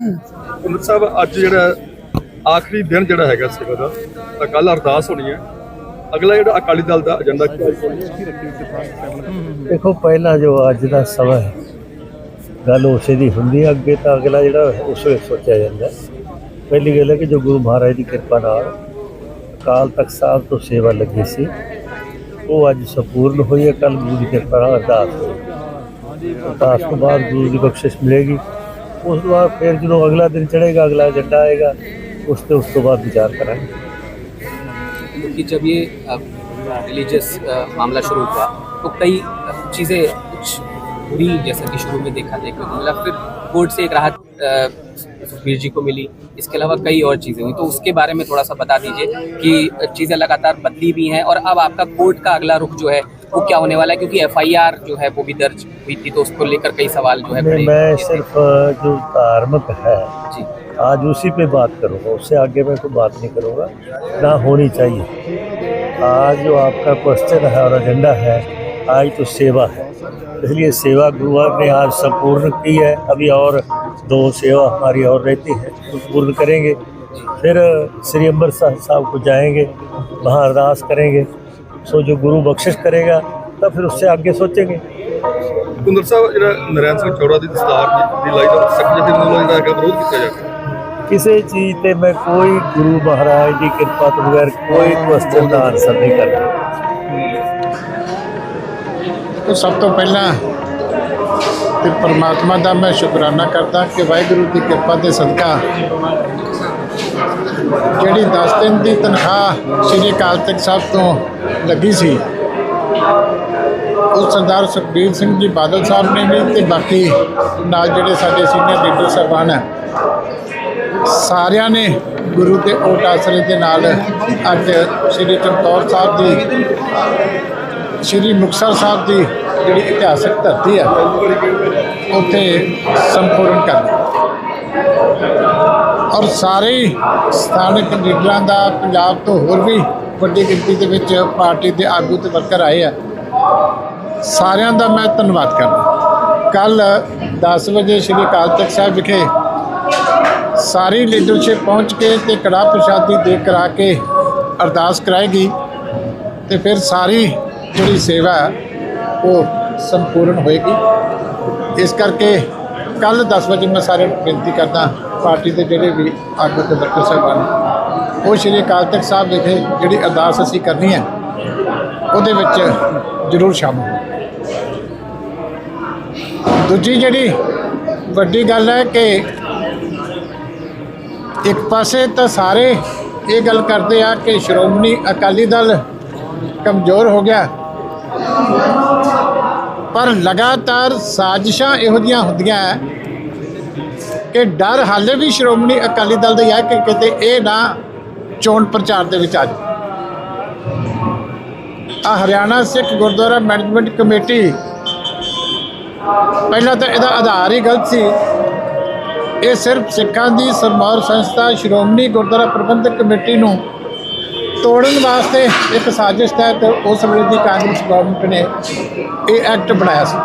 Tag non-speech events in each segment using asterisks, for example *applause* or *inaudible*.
ਅੰਮ੍ਰਿਤ ਸਾਹਿਬ, ਅੱਜ ਜਿਹੜਾ ਆਖਰੀ ਦਿਨ ਜਿਹੜਾ ਹੈਗਾ ਸੇਵਾ ਦਾ, ਤਾਂ ਕੱਲ ਅਰਦਾਸ ਹੋਣੀ ਹੈ। ਅਗਲਾ ਜਿਹੜਾ ਅਕਾਲੀ ਦਲ ਦਾ ਏਜੰਡਾ ਕੀ ਦੇਖੋ, ਪਹਿਲਾ ਜੋ ਅੱਜ ਦਾ ਸਮਾਂ ਹੈ, ਗੱਲ ਉਸੇ ਦੀ ਹੁੰਦੀ ਹੈ, ਅੱਗੇ ਤਾਂ ਅਗਲਾ ਜਿਹੜਾ ਉਸ ਵੇਲੇ ਸੋਚਿਆ ਜਾਂਦਾ ਪਹਿਲੀ ਗੱਲ ਹੈ ਕਿ ਜੋ ਗੁਰੂ ਮਹਾਰਾਜ ਦੀ ਕਿਰਪਾ ਨਾਲ ਅਕਾਲ ਤਖਤ ਸਾਹਿਬ ਤੋਂ ਸੇਵਾ ਲੱਗੀ ਸੀ, ਉਹ ਅੱਜ ਸੰਪੂਰਨ ਹੋਈ ਹੈ। ਕੱਲ ਗੁਰੂ ਦੀ ਕਿਰਪਾ ਨਾਲ ਅਰਦਾਸ ਹੋਈ। ਅਰਦਾਸ ਤੋਂ ਬਾਅਦ ਗੁਰੂ ਦੀ ਬਖਸ਼ਿਸ਼ ਮਿਲੇਗੀ। ਉਸ ਤੋਂ ਬਾਅਦ ਫਿਰ ਜਦੋਂ ਅਗਲਾ ਦਿਨ ਚੜ੍ਹੇਗਾ ਅਗਲਾ ਏਜੰਡਾ ਆਏਗਾ ਉਸ ਤੇ ਉਸ ਤੋਂ ਬਾਅਦ ਵਿਚਾਰ ਕਰਾਂਗੇ क्योंकि जब ये रिलीजियस मामला शुरू हुआ तो कई चीज़ें कुछ हुई जैसा कि शुरू में देखा देखने को मिला फिर कोर्ट से एक राहत अ, सुखबीर जी को मिली इसके अलावा कई और चीज़ें हुई तो उसके बारे में थोड़ा सा बता दीजिए कि चीज़ें लगातार बदली भी हैं और अब आपका कोर्ट का अगला रुख जो है वो क्या होने वाला है? क्योंकि एफआईआर जो है वो भी दर्ज हुई थी तो उसको लेकर कई सवाल जो है मैं मैं सिर्फ़ जो धार्मिक है जी। आज उसी पे बात करूँगा उससे आगे मैं कोई बात नहीं करूँगा ना होनी चाहिए। आज जो आपका क्वेश्चन है और एजेंडा है आज तो सेवा है। इसलिए सेवा गुरुवार ने आज संपूर्ण की है अभी और दो सेवा हमारी और रहती है तो पूर्ण करेंगे। फिर श्री अम्बर साहब साहब को जाएँगे वहाँ अरदास करेंगे। ਸੋ ਜੋ ਗੁਰੂ ਬਖਸ਼ਿਸ਼ ਕਰੇਗਾ ਤਾਂ ਫਿਰ ਉਸੇ ਅੱਗੇ ਸੋਚੇਗੇ। ਕੁੰਦਰ ਸਾਹਿਬ ਜਿਹੜਾ ਨਰੈਣ ਸਿੰਘ ਚੌੜਾ ਦੀ ਦਸਤਾਰ ਦੀ ਲਾਈ ਦਾ ਸਖਤ ਜਿਹੇ ਵੱਲੋਂ ਜਿਹੜਾ ਹੈਗਾ ਵਿਰੋਧ ਕੀਤਾ ਜਾਂਦਾ ਕਿਸੇ ਚੀਜ਼ ਤੇ ਮੈਂ ਕੋਈ ਗੁਰੂ ਮਹਾਰਾਜ ਦੀ ਕਿਰਪਾ ਤੋਂ ਬਗੈਰ ਕੋਈ ਕੁਐਸਚਨ ਦਾ ਆਨਸਰ ਨਹੀਂ ਕਰਦਾ। ਤਾਂ ਸਭ ਤੋਂ ਪਹਿਲਾਂ ਤੇ ਪਰਮਾਤਮਾ ਦਾ ਮੈਂ ਸ਼ੁਕਰਾਨਾ ਕਰਦਾ ਕਿ ਵਾਹਿਗੁਰੂ ਦੀ ਕਿਰਪਾ 'ਤੇ ਸਦਕਾ ਜਿਹੜੀ 10 ਦਿਨ ਦੀ ਤਨਖਾਹ ਸ੍ਰੀ ਅਕਾਲ ਤਖਤ ਸਾਹਿਬ ਤੋਂ ਲੱਗੀ ਸੀ, ਉਹ ਸਰਦਾਰ ਸੁਖਬੀਰ ਸਿੰਘ ਜੀ ਬਾਦਲ ਸਾਹਿਬ ਨੇ ਵੀ ਤੇ ਬਾਕੀ ਨਾਲ ਜਿਹੜੇ ਸਾਡੇ ਸੀਨੀਅਰ ਲੀਡਰ ਸਾਹਿਬਾਨ ਹੈ, ਸਾਰਿਆਂ ਨੇ ਗੁਰੂ ਦੇ ਓਟ ਆਸਰੇ ਦੇ ਨਾਲ ਅੱਜ ਸ੍ਰੀ ਚਮਕੌਰ ਸਾਹਿਬ ਦੀ, ਸ਼੍ਰੀ ਮੁਕਤਸਰ ਸਾਹਿਬ ਦੀ ਜਿਹੜੀ ਇਤਿਹਾਸਕ ਧਰਤੀ ਹੈ, ਉੱਥੇ ਸੰਪੂਰਨ ਕਰਨਾ ਔਰ ਸਾਰੇ ਸਥਾਨਕ ਲੀਡਰਾਂ ਦਾ ਪੰਜਾਬ ਤੋਂ ਹੋਰ ਵੀ ਵੱਡੀ ਗਿਣਤੀ ਦੇ ਵਿੱਚ ਪਾਰਟੀ ਦੇ ਆਗੂ ਤੇ ਵਰਕਰ ਆਏ ਆ। ਸਾਰਿਆਂ ਦਾ ਮੈਂ ਧੰਨਵਾਦ ਕਰਦਾ। ਕੱਲ 10 ਵਜੇ ਸ਼੍ਰੀ ਅਕਾਲ ਤਖਤ ਸਾਹਿਬ ਵਿਖੇ ਸਾਰੀ ਲੀਡਰਸ਼ਿਪ ਪਹੁੰਚ ਕੇ ਤੇ ਕੜਾ ਪ੍ਰਸ਼ਾਦੀ ਦੇ ਕਰਾ ਕੇ ਅਰਦਾਸ ਕਰਾਏਗੀ ਤੇ ਫਿਰ ਸਾਰੀ ਜਿਹੜੀ ਸੇਵਾ ਉਹ ਸੰਪੂਰਨ ਹੋਏਗੀ। ਇਸ ਕਰਕੇ ਕੱਲ 10 ਵਜੇ ਮੈਂ ਸਾਰਿਆਂ ਨੂੰ ਬੇਨਤੀ ਕਰਦਾ ਪਾਰਟੀ ਦੇ ਜਿਹੜੇ ਵੀ ਆਗੂ ਤੇ ਵਰਕਰ ਸਾਹਿਬਾਨ, ਉਹ ਸ਼੍ਰੀ ਅਕਾਲ ਤਖਤ ਸਾਹਿਬ ਵਿਖੇ ਜਿਹੜੀ ਅਰਦਾਸ ਅਸੀਂ ਕਰਨੀ ਹੈ, ਉਹਦੇ ਵਿੱਚ ਜ਼ਰੂਰ ਸ਼ਾਮਲ ਦੂਜੀ ਜਿਹੜੀ ਵੱਡੀ ਗੱਲ ਹੈ ਕਿ ਇੱਕ ਪਾਸੇ ਤਾਂ ਸਾਰੇ ਇਹ ਗੱਲ ਕਰਦੇ ਆ ਕਿ ਸ਼੍ਰੋਮਣੀ ਅਕਾਲੀ ਦਲ ਕਮਜ਼ੋਰ ਹੋ ਗਿਆ। ਪਰ ਲਗਾਤਾਰ ਸਾਜ਼ਿਸ਼ਾਂ ਇਹੋ ਜਿਹੀਆਂ ਹੁੰਦੀਆਂ ਹੈ ਕਿ ਡਰ ਹਾਲੇ ਵੀ ਸ਼੍ਰੋਮਣੀ ਅਕਾਲੀ ਦਲ ਦਾ ਹੀ ਹੈ ਕਿ ਕਿਤੇ ਇਹ ਨਾ ਚੋਣ ਪ੍ਰਚਾਰ ਦੇ ਵਿੱਚ ਆ ਜਾਵੇ। ਆ ਹਰਿਆਣਾ ਸਿੱਖ ਗੁਰਦੁਆਰਾ ਮੈਨੇਜਮੈਂਟ ਕਮੇਟੀ, ਪਹਿਲਾਂ ਤਾਂ ਇਹਦਾ ਆਧਾਰ ਹੀ ਗਲਤ ਸੀ। ਇਹ ਸਿਰਫ ਸਿੱਖਾਂ ਦੀ ਸਰਮੌਰ ਸੰਸਥਾ ਸ਼੍ਰੋਮਣੀ ਗੁਰਦੁਆਰਾ ਪ੍ਰਬੰਧਕ ਕਮੇਟੀ ਨੂੰ ਤੋੜਨ ਵਾਸਤੇ ਇੱਕ ਸਾਜ਼ਿਸ਼ ਤਹਿਤ ਉਸ ਵੇਲੇ ਦੀ ਕਾਂਗਰਸ ਗਵਰਨਮੈਂਟ ਨੇ ਇਹ ਐਕਟ ਬਣਾਇਆ ਸੀ।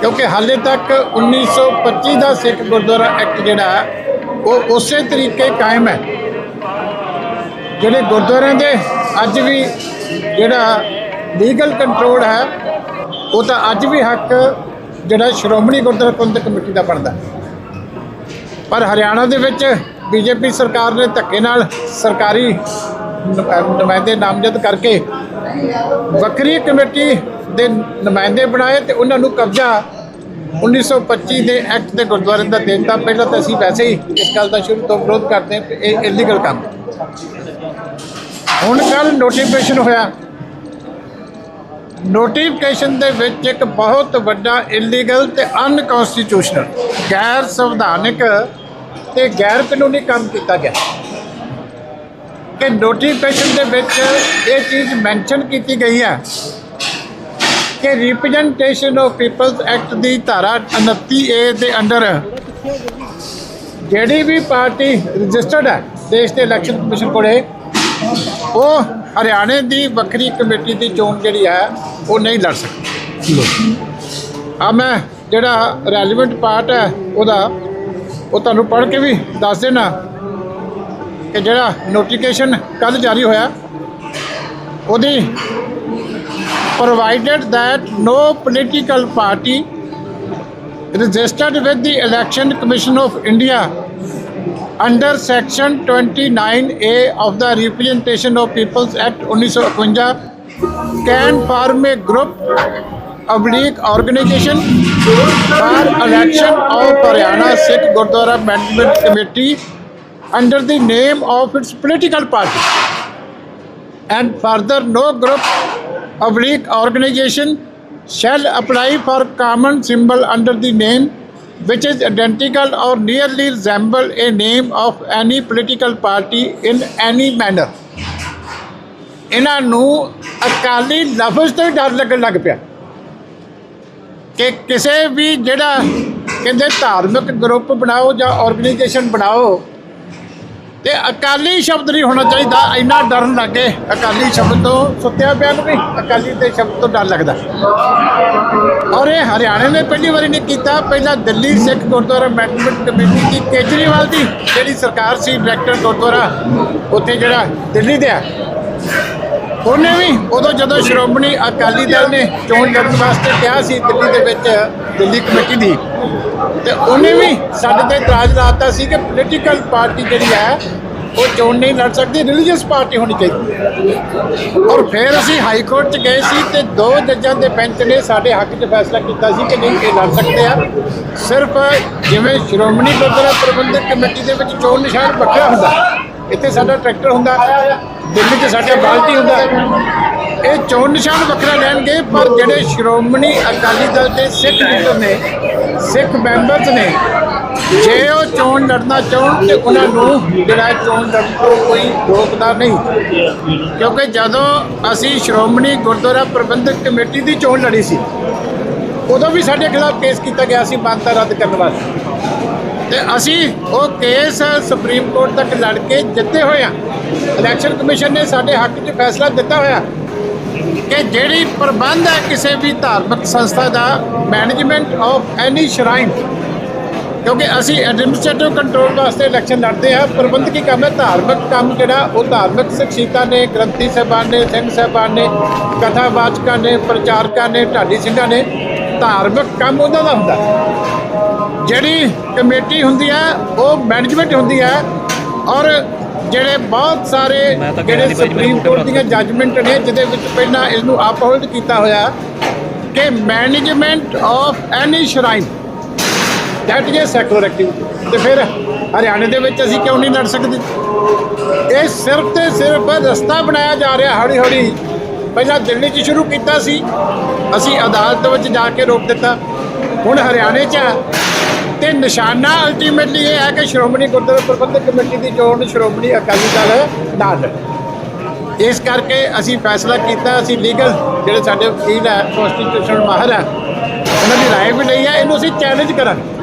ਕਿਉਂਕਿ ਹਾਲੇ ਤੱਕ 1925 ਦਾ ਸਿੱਖ ਗੁਰਦੁਆਰਾ ਐਕਟ ਜਿਹੜਾ ਹੈ, ਉਹ ਉਸੇ ਤਰੀਕੇ ਕਾਇਮ ਹੈ। ਜਿਹੜੇ ਗੁਰਦੁਆਰਿਆਂ ਦੇ ਅੱਜ ਵੀ ਜਿਹੜਾ ਲੀਗਲ ਕੰਟਰੋਲ ਹੈ ਉਹ ਤਾਂ ਅੱਜ ਵੀ ਹੱਕ ਜਿਹੜਾ ਸ਼੍ਰੋਮਣੀ ਗੁਰਦੁਆਰਾ ਪ੍ਰਬੰਧਕ ਕਮੇਟੀ ਦਾ ਬਣਦਾ ਪਰ ਹਰਿਆਣਾ ਦੇ ਵਿੱਚ ਬੀਜੇਪੀ ਸਰਕਾਰ ਨੇ ਧੱਕੇ ਨਾਲ ਸਰਕਾਰੀ ਨੁਮਾਇੰਦੇ ਨਾਮਜ਼ਦ ਕਰਕੇ ਵੱਖਰੀ ਕਮੇਟੀ ਦੇ ਨੁਮਾਇੰਦੇ ਬਣਾਏ ਤੇ ਉਹਨਾਂ ਨੂੰ ਕਬਜ਼ਾ 1925 ਦੇ ਐਕਟ ਦੇ ਗੁਰਦੁਆਰੇ ਦਾ ਦੇ ਦਿੱਤਾ ਪਹਿਲਾਂ ਤਾਂ ਅਸੀਂ ਵੈਸੇ ਹੀ ਇਸ ਗੱਲ ਦਾ ਸ਼ੁਰੂ ਤੋਂ ਵਿਰੋਧ ਕਰਦੇ ਹਾਂ ਇਹ ਇਲੀਗਲ ਕੰਮ ਹੁਣ ਕੱਲ ਨੋਟੀਫਿਕੇਸ਼ਨ ਹੋਇਆ। ਨੋਟੀਫਿਕੇਸ਼ਨ ਦੇ ਵਿੱਚ ਇੱਕ ਬਹੁਤ ਵੱਡਾ ਇਲੀਗਲ ਤੇ ਅਨਕਨਸਟੀਟਿਊਸ਼ਨਲ ਗੈਰ ਸੰਵਿਧਾਨਕ ਤੇ ਗੈਰ ਕਾਨੂੰਨੀ ਕੰਮ ਕੀਤਾ ਗਿਆ। ਕਿ ਨੋਟੀਫਿਕੇਸ਼ਨ ਦੇ ਵਿੱਚ ਇਹ ਚੀਜ਼ ਮੈਂਸ਼ਨ ਕੀਤੀ ਗਈ ਹੈ ਕਿ ਰਿਪਰੈਜ਼ੈਂਟੇਸ਼ਨ ਆਫ ਪੀਪਲਸ ਐਕਟ ਦੀ ਧਾਰਾ 29 ਏ ਦੇ ਅੰਡਰ ਜਿਹੜੀ ਵੀ ਪਾਰਟੀ ਰਜਿਸਟਰਡ ਹੈ ਦੇਸ਼ ਦੇ ਇਲੈਕਸ਼ਨ ਕਮਿਸ਼ਨ ਕੋਲੇ ਉਹ ਹਰਿਆਣੇ ਦੀ ਵੱਖਰੀ ਕਮੇਟੀ ਦੀ ਚੋਣ ਜਿਹੜੀ ਹੈ ਉਹ ਨਹੀਂ ਲੜ ਸਕਦੀ। ਆ ਮੈਂ ਜਿਹੜਾ ਰੈਲੇਵੈਂਟ ਪਾਰਟ ਹੈ ਉਹਦਾ ਉਹ ਤੁਹਾਨੂੰ ਪੜ੍ਹ ਕੇ ਵੀ ਦੱਸ ਦੇਣਾ ਕਿ ਜਿਹੜਾ ਨੋਟੀਫਿਕੇਸ਼ਨ ਕੱਲ ਜਾਰੀ ਹੋਇਆ ਉਹਦੀ provided that no political party registered with the Election Commission of India under section 29A of the Representation of Peoples Act 1951 can form a group oblique organization for election of Haryana Sikh Gurdwara Management Committee under the name of its political party and further no group oblique organization shall apply for common symbol under the name which is identical or nearly resemble a name of any political party in any manner ਇਹਨਾਂ ਨੂੰ ਅਕਾਲੀ ਲਫ਼ਜ਼ ਤੋਂ ਹੀ ਡਰ ਲੱਗਣ ਲੱਗ ਪਿਆ ਕਿ ਕਿਸੇ ਵੀ ਜਿਹੜਾ ਕਹਿੰਦੇ ਧਾਰਮਿਕ ਗਰੁੱਪ ਬਣਾਓ ਜਾਂ ਆਰਗੇਨਾਈਜੇਸ਼ਨ ਬਣਾਓ, ਤੇ ਅਕਾਲੀ ਸ਼ਬਦ ਨਹੀਂ ਹੋਣਾ ਚਾਹੀਦਾ, ਇੰਨਾ ਡਰਨ ਲੱਗੇ ਅਕਾਲੀ ਸ਼ਬਦ ਤੋਂ ਸੁੱਤਿਆ ਪਿਆ ਨੂੰ ਵੀ ਅਕਾਲੀ ਦੇ ਸ਼ਬਦ ਤੋਂ ਡਰ ਲੱਗਦਾ। ਔਰ ਇਹ ਹਰਿਆਣੇ ਨੇ ਪਹਿਲੀ ਵਾਰੀ ਨਹੀਂ ਕੀਤਾ। ਪਹਿਲਾਂ ਦਿੱਲੀ ਸਿੱਖ ਗੁਰਦੁਆਰਾ ਮੈਨੇਜਮੈਂਟ ਕਮੇਟੀ ਦੀ ਕੇਜਰੀਵਾਲ ਦੀ, ਜਿਹੜੀ ਸਰਕਾਰ ਸੀ, ਡਾਇਰੈਕਟਰ ਗੁਰਦੁਆਰਾ, ਉੱਥੇ ਜਿਹੜਾ ਦਿੱਲੀ ਦੇ ਆ। ਉਹਨੇ ਵੀ ਉਦੋਂ ਜਦੋਂ ਸ਼੍ਰੋਮਣੀ ਅਕਾਲੀ ਦਲ ਨੇ ਚੋਣ ਲੜਨ ਵਾਸਤੇ ਕਿਹਾ ਸੀ ਦਿੱਲੀ ਦੇ ਵਿੱਚ, ਦਿੱਲੀ ਕਮੇਟੀ ਦੀ, ਤੇ ਉਹਨੇ ਵੀ ਸਾਡੇ ਤੇ ਇਤਰਾਜ਼ ਲਾਤਾ ਸੀ ਕਿ ਪੋਲੀਟੀਕਲ ਪਾਰਟੀ ਜਿਹੜੀ ਹੈ, ਉਹ ਚੋਣ ਨਹੀਂ ਲੜ ਸਕਦੀ ਰਿਲੀਜੀਅਸ ਪਾਰਟੀ ਹੋਣੀ ਚਾਹੀਦੀ। ਔਰ ਫਿਰ ਅਸੀਂ ਹਾਈ ਕੋਰਟ 'ਚ ਗਏ ਸੀ ਤੇ ਦੋ ਜੱਜਾਂ ਦੇ ਬੈਂਚ ਨੇ ਸਾਡੇ ਹੱਕ 'ਚ ਫੈਸਲਾ ਕੀਤਾ ਸੀ ਕਿ ਨਹੀਂ, ਇਹ ਲੜ ਸਕਦੇ ਆ। ਸਿਰਫ ਜਿਵੇਂ ਸ਼੍ਰੋਮਣੀ ਗੁਰਦੁਆਰਾ ਪ੍ਰਬੰਧਕ ਕਮੇਟੀ ਦੇ ਵਿੱਚ ਚੋਣ ਨਿਸ਼ਾਨ ਵੱਖਰਾ ਹੁੰਦਾ। ਇੱਥੇ ਸਾਡਾ ਟਰੈਕਟਰ ਹੁੰਦਾ, ਦਿੱਲੀ 'ਚ ਸਾਡਾ ਬਾਲਟੀ ਹੁੰਦਾ। ਇਹ ਚੋਣ ਨਿਸ਼ਾਨ ਵੱਖਰਾ ਲੈਣਗੇ, ਪਰ ਜਿਹੜੇ ਸ਼੍ਰੋਮਣੀ ਅਕਾਲੀ ਦਲ ਦੇ ਸਿੱਖ ਲੀਡਰ ਨੇ, ਸਿੱਖ ਮੈਂਬਰਸ ਨੇ, ਜੇ ਉਹ ਚੋਣ ਲੜਨਾ ਚਾਹਣ ਤੇ ਉਹਨਾਂ ਨੂੰ ਜਿਹੜਾ ਚੋਣ ਲੜਨ ਤੋਂ ਕੋਈ ਰੋਕਦਾ ਨਹੀਂ। ਕਿਉਂਕਿ ਜਦੋਂ ਅਸੀਂ ਸ਼੍ਰੋਮਣੀ ਗੁਰਦੁਆਰਾ ਪ੍ਰਬੰਧਕ ਕਮੇਟੀ ਦੀ ਚੋਣ ਲੜੀ ਸੀ, ਉਦੋਂ ਵੀ ਸਾਡੇ ਖਿਲਾਫ ਕੇਸ ਕੀਤਾ ਗਿਆ ਸੀ ਮਾਨਤਾ ਰੱਦ ਕਰਨ ਵਾਸਤੇ। ਤੇ ਅਸੀਂ ਉਹ ਕੇਸ ਸੁਪਰੀਮ ਕੋਰਟ ਤੱਕ ਲੜ ਕੇ ਜਿੱਤੇ ਹੋਏ ਆ ਇਲੈਕਸ਼ਨ ਕਮਿਸ਼ਨ ਨੇ ਸਾਡੇ ਹੱਕ 'ਚ ਫੈਸਲਾ ਦਿੱਤਾ ਹੋਇਆ। ਕਿ ਜਿਹੜੀ ਪ੍ਰਬੰਧ ਹੈ ਕਿਸੇ ਵੀ ਧਾਰਮਿਕ ਸੰਸਥਾ ਦਾ ਮੈਨੇਜਮੈਂਟ ਆਫ ਐਨੀ ਸ਼ਰਾਈਨ ਕਿਉਂਕਿ ਅਸੀਂ ਐਡਮਿਨਿਸਟ੍ਰੇਟਿਵ ਕੰਟਰੋਲ ਵਾਸਤੇ ਇਲੈਕਸ਼ਨ ਲੜਦੇ ਆ ਪ੍ਰਬੰਧਕੀ ਕੰਮ ਹੈ? ਧਾਰਮਿਕ ਕੰਮ ਜਿਹੜਾ, ਉਹ ਧਾਰਮਿਕ ਸ਼ਖਸੀਅਤਾਂ ਨੇ, ਗ੍ਰੰਥੀ ਸਾਹਿਬਾਨ ਨੇ, ਸਿੰਘ ਸਾਹਿਬਾਨ ਨੇ, ਕਥਾਵਾਚਕਾਂ ਨੇ, ਪ੍ਰਚਾਰਕਾਂ ਨੇ, ਢਾਡੀ ਸਿੰਘਾਂ ਨੇ, ਧਾਰਮਿਕ ਕੰਮ ਉਹਨਾਂ ਦਾ ਹੁੰਦਾ। ਜਿਹੜੀ ਕਮੇਟੀ ਹੁੰਦੀ ਹੈ ਉਹ ਮੈਨੇਜਮੈਂਟ ਹੁੰਦੀ ਹੈ ਔਰ ਜਿਹੜੇ ਬਹੁਤ ਸਾਰੇ ਜਿਹੜੇ ਸੁਪਰੀਮ ਕੋਰਟ ਦੀਆਂ ਜੱਜਮੈਂਟ ਨੇ ਜਿਹਦੇ ਵਿੱਚ ਪਹਿਲਾਂ ਇਸ ਨੂੰ ਅਪਹੋਲਡ ਕੀਤਾ ਹੋਇਆ ਕਿ management of any shrine that is secular activity ਤੇ ਫਿਰ ਹਰਿਆਣੇ ਦੇ ਵਿੱਚ ਅਸੀਂ ਕਿਉਂ ਨਹੀਂ ਲੜ ਸਕਦੇ? ਇਹ ਸਿਰਫ ਤੇ ਸਿਰਫ ਰਸਤਾ ਬਣਾਇਆ ਜਾ ਰਿਹਾ ਹੌਲੀ ਹੌਲੀ ਪਹਿਲਾਂ ਦਿੱਲੀ 'ਚ ਸ਼ੁਰੂ ਕੀਤਾ ਸੀ। ਅਸੀਂ ਅਦਾਲਤ ਵਿੱਚ ਜਾ ਕੇ ਰੋਕ ਦਿੱਤਾ। ਹੁਣ ਹਰਿਆਣੇ 'ਚ ਤੇ ਨਿਸ਼ਾਨਾ ਅਲਟੀਮੇਟਲੀ ਇਹ ਹੈ ਕਿ ਸ਼੍ਰੋਮਣੀ ਗੁਰਦੁਆਰਾ ਪ੍ਰਬੰਧਕ ਕਮੇਟੀ ਦੀ ਚੋਣ ਸ਼੍ਰੋਮਣੀ ਅਕਾਲੀ ਦਲ ਨਾ ਲੜੇ ਇਸ ਕਰਕੇ ਅਸੀਂ ਫੈਸਲਾ ਕੀਤਾ ਅਸੀਂ ਲੀਗਲ ਜਿਹੜੇ ਸਾਡੇ ਵਕੀਲ ਹੈ ਕਨਸਟੀਟਿਊਸ਼ਨ ਮਾਹਰ ਹੈ ਉਹਨਾਂ ਦੀ رائے ਵੀ ਲਈ ਹੈ ਇਹਨੂੰ ਅਸੀਂ ਚੈਲੰਜ ਕਰਾਂਗੇ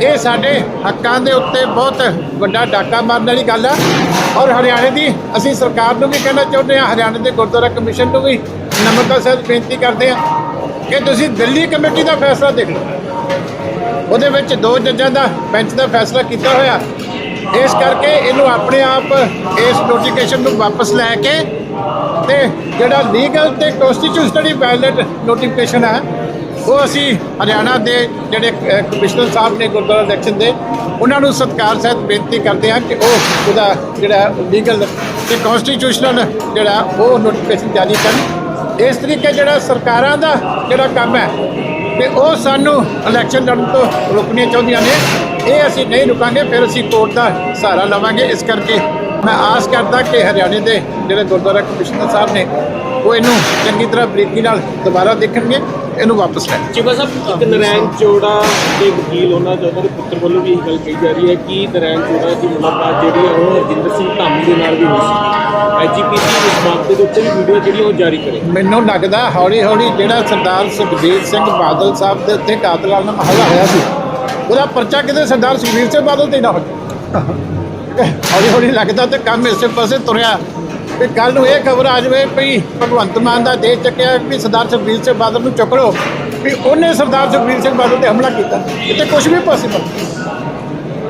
ਇਹ ਸਾਡੇ ਹੱਕਾਂ ਦੇ ਉੱਤੇ ਬਹੁਤ ਵੱਡਾ ਡਾਕਾ ਮਾਰਨ ਵਾਲੀ ਗੱਲ ਹੈ ਔਰ ਹਰਿਆਣੇ ਦੀ ਅਸੀਂ ਸਰਕਾਰ ਨੂੰ ਵੀ ਕਹਿਣਾ ਚਾਹੁੰਦੇ ਹਾਂ ਹਰਿਆਣੇ ਦੇ ਗੁਰਦੁਆਰਾ ਕਮਿਸ਼ਨ ਨੂੰ ਵੀ ਨਮਰਤਾ ਸਹਿਤ ਬੇਨਤੀ ਕਰਦੇ ਹਾਂ ਕਿ ਤੁਸੀਂ ਦਿੱਲੀ ਕਮੇਟੀ ਦਾ ਫੈਸਲਾ ਦੇਖ ਲਓ ਉਹਦੇ ਵਿੱਚ ਦੋ ਜੱਜਾਂ ਦਾ ਬੈਂਚ ਦਾ ਫੈਸਲਾ ਕੀਤਾ ਹੋਇਆ। ਇਸ ਕਰਕੇ ਇਹਨੂੰ ਆਪਣੇ ਆਪ ਇਸ ਨੋਟੀਫਿਕੇਸ਼ਨ ਨੂੰ ਵਾਪਸ ਲੈ ਕੇ ਤੇ ਜਿਹੜਾ ਲੀਗਲ ਤੇ ਕਨਸਟੀਟਿਊਸ਼ਨਲੀ ਵੈਲਿਡ ਨੋਟੀਫਿਕੇਸ਼ਨ ਹੈ ਉਹ ਅਸੀਂ ਹਰਿਆਣਾ ਦੇ ਜਿਹੜੇ ਅਹ, ਕਮਿਸ਼ਨਰ ਸਾਹਿਬ ਨੇ ਗੁਰਦੁਆਰਾ ਇਲੈਕਸ਼ਨ ਦੇ ਉਹਨਾਂ ਨੂੰ ਸਤਿਕਾਰ ਸਹਿਤ ਬੇਨਤੀ ਕਰਦੇ ਹਾਂ ਕਿ ਉਹ ਉਹਦਾ ਜਿਹੜਾ ਲੀਗਲ ਤੇ ਕਨਸਟੀਟਿਊਸ਼ਨਲ ਜਿਹੜਾ ਉਹ ਨੋਟੀਫਿਕੇਸ਼ਨ ਜਾਰੀ ਕਰਨ। ਇਸ ਤਰੀਕੇ ਜਿਹੜਾ ਸਰਕਾਰਾਂ ਦਾ ਜਿਹੜਾ ਕੰਮ ਹੈ ਤੇ ਉਹ ਸਾਨੂੰ ਇਲੈਕਸ਼ਨ ਲੜਨ ਤੋਂ ਰੋਕਣੀਆਂ ਚਾਹੁੰਦੀਆਂ ਨੇ। ਇਹ ਅਸੀਂ ਨਹੀਂ ਰੁਕਾਂਗੇ, ਫਿਰ ਅਸੀਂ ਕੋਰਟ ਦਾ ਸਹਾਰਾ ਲਵਾਂਗੇ। ਇਸ ਕਰਕੇ ਮੈਂ ਆਸ ਕਰਦਾ ਕਿ ਹਰਿਆਣੇ ਦੇ ਜਿਹੜੇ ਗੁਰਦੁਆਰਾ ਕਮਿਸ਼ਨਰ ਸਾਹਿਬ ਨੇ ਉਹ ਇਹਨੂੰ ਚੰਗੀ ਤਰ੍ਹਾਂ ਬਰੀਕੀ ਨਾਲ ਦੁਬਾਰਾ ਦੇਖਣਗੇ ਇਹਨੂੰ ਵਾਪਸ ਲੈਣ। ਚੀਮਾ ਸਾਹਿਬ ਇੱਕ ਨਰੈਣ ਚੋੜਾ ਦੇ ਵਕੀਲ ਉਹਨਾਂ ਦੇ ਉਹਨਾਂ ਦੇ ਪੁੱਤਰ ਵੱਲੋਂ ਵੀ ਇਹ ਗੱਲ ਕਹੀ ਜਾ ਰਹੀ ਹੈ ਕਿ ਨਰੈਣ ਚੋੜਾ ਦੀ ਮੁਲਾਕਾਤ ਜਿਹੜੀ ਹੈ ਉਹ ਹਰਜਿੰਦਰ ਸਿੰਘ ਧਾਮੀ ਦੇ ਨਾਲ ਵੀ ਹੋਈ ਸੀ। ਐਜੀਪੀਸੀ ਇਸ ਮਾਮਲੇ ਦੇ ਉੱਤੇ ਵੀ ਵੀਡੀਓ ਜਿਹੜੀ ਉਹ ਜਾਰੀ ਕਰੇ। ਮੈਨੂੰ ਲੱਗਦਾ ਹੌਲੀ ਹੌਲੀ ਜਿਹੜਾ ਸਰਦਾਰ ਸੁਖਬੀਰ ਸਿੰਘ ਬਾਦਲ ਸਾਹਿਬ ਦੇ ਉੱਤੇ ਕਾਤਲਾਨਾ ਹਮਲਾ ਹੋਇਆ ਸੀ ਉਹਦਾ ਪਰਚਾ ਕਿਤੇ ਸਰਦਾਰ ਸੁਖਬੀਰ ਸਿੰਘ ਬਾਦਲ ਤੇ ਨਾ ਹੋ ਜਾਏ। *laughs* ਹੌਲੀ ਹੌਲੀ ਲੱਗਦਾ ਤੇ ਕੰਮ ਇਸੇ ਪਾਸੇ ਤੁਰਿਆ। ਵੀ ਕੱਲ ਨੂੰ ਇਹ ਖਬਰ ਆ ਜਾਵੇ ਵੀ ਭਗਵੰਤ ਮਾਨ ਦਾ ਦੇਸ਼ ਚੱਕਿਆ, ਵੀ ਸਰਦਾਰ ਸੁਖਬੀਰ ਸਿੰਘ ਬਾਦਲ ਨੂੰ ਚੁੱਕ ਲਓ, ਵੀ ਉਹਨੇ ਸਰਦਾਰ ਸੁਖਬੀਰ ਸਿੰਘ ਬਾਦਲ ਤੇ ਹਮਲਾ ਕੀਤਾ। ਇੱਥੇ ਤੇ ਕੁਝ ਵੀ ਪੋਸੀਬਲ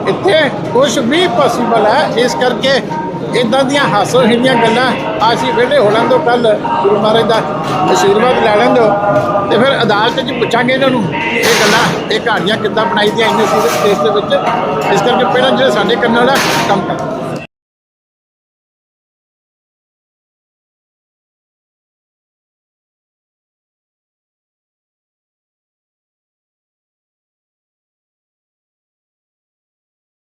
ਇੱਥੇ ਕੁਝ ਵੀ ਪੋਸੀਬਲ ਹੈ। ਇਸ ਕਰਕੇ ਇਦਾਂ ਦੀਆਂ ਹਾਸੋ ਹੀਣੀਆਂ ਗੱਲਾਂ ਆਸੀਂ ਵਿਹੜੇ ਹੋ ਲੈਣ ਦਿਓ ਕੱਲ ਗੁਰੂ ਮਹਾਰਾਜ ਦਾ ਆਸ਼ੀਰਵਾਦ ਲੈ ਲੈਣ ਦਿਓ। ਤੇ ਫਿਰ ਅਦਾਲਤ 'ਚ ਪੁੱਛਾਂਗੇ ਇਹਨਾਂ ਨੂੰ ਇਹ ਗੱਲਾਂ, ਇਹ ਕਹਾਣੀਆਂ ਕਿੱਦਾਂ ਬਣਾਈ ਦੀਆਂ ਇੰਨੇ ਸੀਰੀਅਸ ਕੇਸ ਦੇ ਵਿੱਚ। ਇਸ ਕਰਕੇ ਪਹਿਲਾਂ ਜਿਹੜੇ ਸਾਡੇ ਕਰਨ ਵਾਲਾ ਕੰਮ ਕਰ।